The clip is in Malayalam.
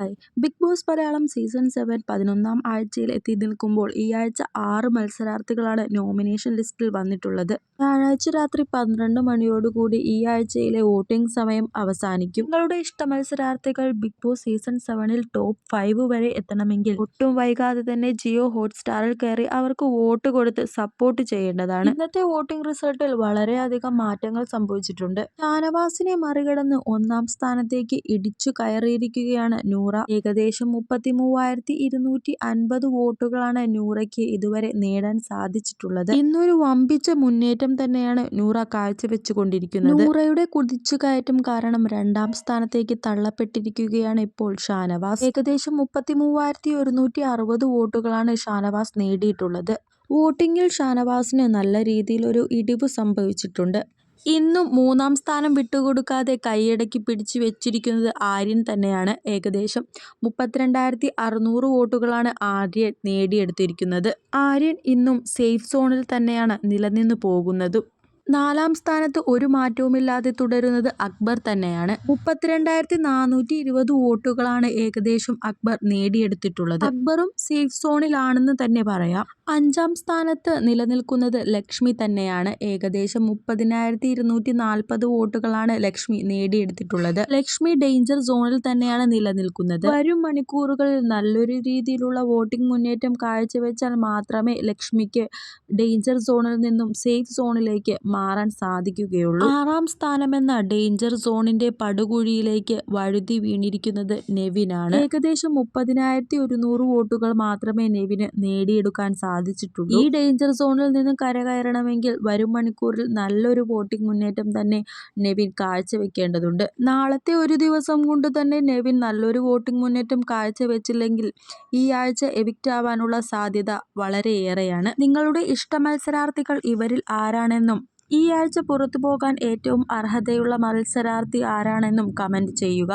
Hi big boss Malayalam season seven പതിനൊന്നാം ആഴ്ചയിൽ എത്തി നിൽക്കുമ്പോൾ ഈ ആഴ്ച ആറ് മത്സരാർത്ഥികളാണ് നോമിനേഷൻ ലിസ്റ്റിൽ വന്നിട്ടുള്ളത്. വ്യാഴാഴ്ച രാത്രി പന്ത്രണ്ട് മണിയോടുകൂടി ഈ ആഴ്ചയിലെ വോട്ടിംഗ് സമയം അവസാനിക്കും. നിങ്ങളുടെ ഇഷ്ട മത്സരാർത്ഥികൾ ബിഗ് ബോസ് സീസൺ സെവനിൽ ടോപ്പ് ഫൈവ് വരെ എത്തണമെങ്കിൽ ഒട്ടും വൈകാതെ തന്നെ ജിയോ ഹോട്ട്സ്റ്റാറിൽ കയറി അവർക്ക് വോട്ട് കൊടുത്ത് സപ്പോർട്ട് ചെയ്യേണ്ടതാണ്. ഇന്നത്തെ വോട്ടിംഗ് റിസൾട്ടിൽ വളരെയധികം മാറ്റങ്ങൾ സംഭവിച്ചിട്ടുണ്ട്. ഷാനവാസിനെ മറികടന്ന് ഒന്നാം സ്ഥാനത്തേക്ക് ഇടിച്ചു കയറിയിരിക്കുകയാണ് നൂറ. ഏകദേശം മുപ്പത്തി മൂവായിരത്തി ഇരുന്നൂറ്റി അൻപത് വോട്ടുകളാണ് നൂറയ്ക്ക് ഇതുവരെ നേടാൻ സാധിച്ചിട്ടുള്ളത്. ഇന്നൊരു വമ്പിച്ച മുന്നേറ്റം തന്നെയാണ് നൂറ കാഴ്ചവെച്ചുകൊണ്ടിരിക്കുന്നത്. നൂറയുടെ കുതിച്ചുകയറ്റം കാരണം രണ്ടാം സ്ഥാനത്തേക്ക് തള്ളപ്പെട്ടിരിക്കുകയാണ് ഇപ്പോൾ ഷാനവാസ്. ഏകദേശം മുപ്പത്തി മൂവായിരത്തി ഒരുന്നൂറ്റി അറുപത് വോട്ടുകളാണ് ഷാനവാസ് നേടിയിട്ടുള്ളത്. വോട്ടിങ്ങിൽ ഷാനവാസിന് നല്ല രീതിയിൽ ഒരു ഇടിവ് സംഭവിച്ചിട്ടുണ്ട്. ഇന്നും മൂന്നാം സ്ഥാനം വിട്ടുകൊടുക്കാതെ കൈയടക്കി പിടിച്ചു വെച്ചിരിക്കുന്നത് ആര്യൻ തന്നെയാണ് ഏകദേശം മുപ്പത്തിരണ്ടായിരത്തി അറുന്നൂറ് വോട്ടുകളാണ് ആര്യൻ നേടിയെടുത്തിരിക്കുന്നത്. ആര്യൻ ഇന്നും സേഫ് സോണിൽ തന്നെയാണ് നിലനിന്നു പോകുന്നതും. നാലാം സ്ഥാനത്ത് ഒരു മാറ്റവുമില്ലാതെ തുടരുന്നത് അക്ബർ തന്നെയാണ്. മുപ്പത്തിരണ്ടായിരത്തി നാനൂറ്റി ഇരുപത് വോട്ടുകളാണ് ഏകദേശം അക്ബർ നേടിയെടുത്തിട്ടുള്ളത്. അക്ബറും സേഫ് സോണിലാണെന്ന് തന്നെ പറയാം. അഞ്ചാം സ്ഥാനത്ത് നിലനിൽക്കുന്നത് ലക്ഷ്മി തന്നെയാണ്. ഏകദേശം മുപ്പതിനായിരത്തി ഇരുന്നൂറ്റി നാൽപ്പത് വോട്ടുകളാണ് ലക്ഷ്മി നേടിയെടുത്തിട്ടുള്ളത്. ലക്ഷ്മി ഡേഞ്ചർ സോണിൽ തന്നെയാണ് നിലനിൽക്കുന്നത്. വരും മണിക്കൂറുകളിൽ നല്ലൊരു രീതിയിലുള്ള വോട്ടിംഗ് മുന്നേറ്റം കാഴ്ചവെച്ചാൽ മാത്രമേ ലക്ഷ്മിക്ക് ഡേഞ്ചർ സോണിൽ നിന്നും സേഫ് സോണിലേക്ക് മാറാൻ സാധിക്കുകയുള്ളൂ. ആറാം സ്ഥാനമെന്ന ഡേഞ്ചർ സോണിന്റെ പടുകുഴിയിലേക്ക് വഴുതി വീണിരിക്കുന്നത് നെവിനാണ്. ഏകദേശം മുപ്പതിനായിരത്തി ഒരുന്നൂറ് വോട്ടുകൾ മാത്രമേ നെവിന് നേടിയെടുക്കാൻ സാധിച്ചിട്ടുള്ളൂ. ഈ ഡേഞ്ചർ സോണിൽ നിന്ന് കരകയറണമെങ്കിൽ വരും മണിക്കൂറിൽ നല്ലൊരു വോട്ടിംഗ് മുന്നേറ്റം തന്നെ നെവിൻ കാഴ്ചവെക്കേണ്ടതുണ്ട്. നാളത്തെ ഒരു ദിവസം കൊണ്ട് തന്നെ നെവിൻ നല്ലൊരു വോട്ടിംഗ് മുന്നേറ്റം കാഴ്ചവെച്ചില്ലെങ്കിൽ ഈ ആഴ്ച എവിക്റ്റ് ആവാനുള്ള സാധ്യത വളരെയേറെയാണ്. നിങ്ങളുടെ ഇഷ്ട മത്സരാർത്ഥികൾ ഇവരിൽ ആരാണെന്നും ഈ ആഴ്ച പുറത്തു പോകാൻ ഏറ്റവും അർഹതയുള്ള മത്സരാർത്ഥി ആരാണെന്നും കമന്റ് ചെയ്യുക.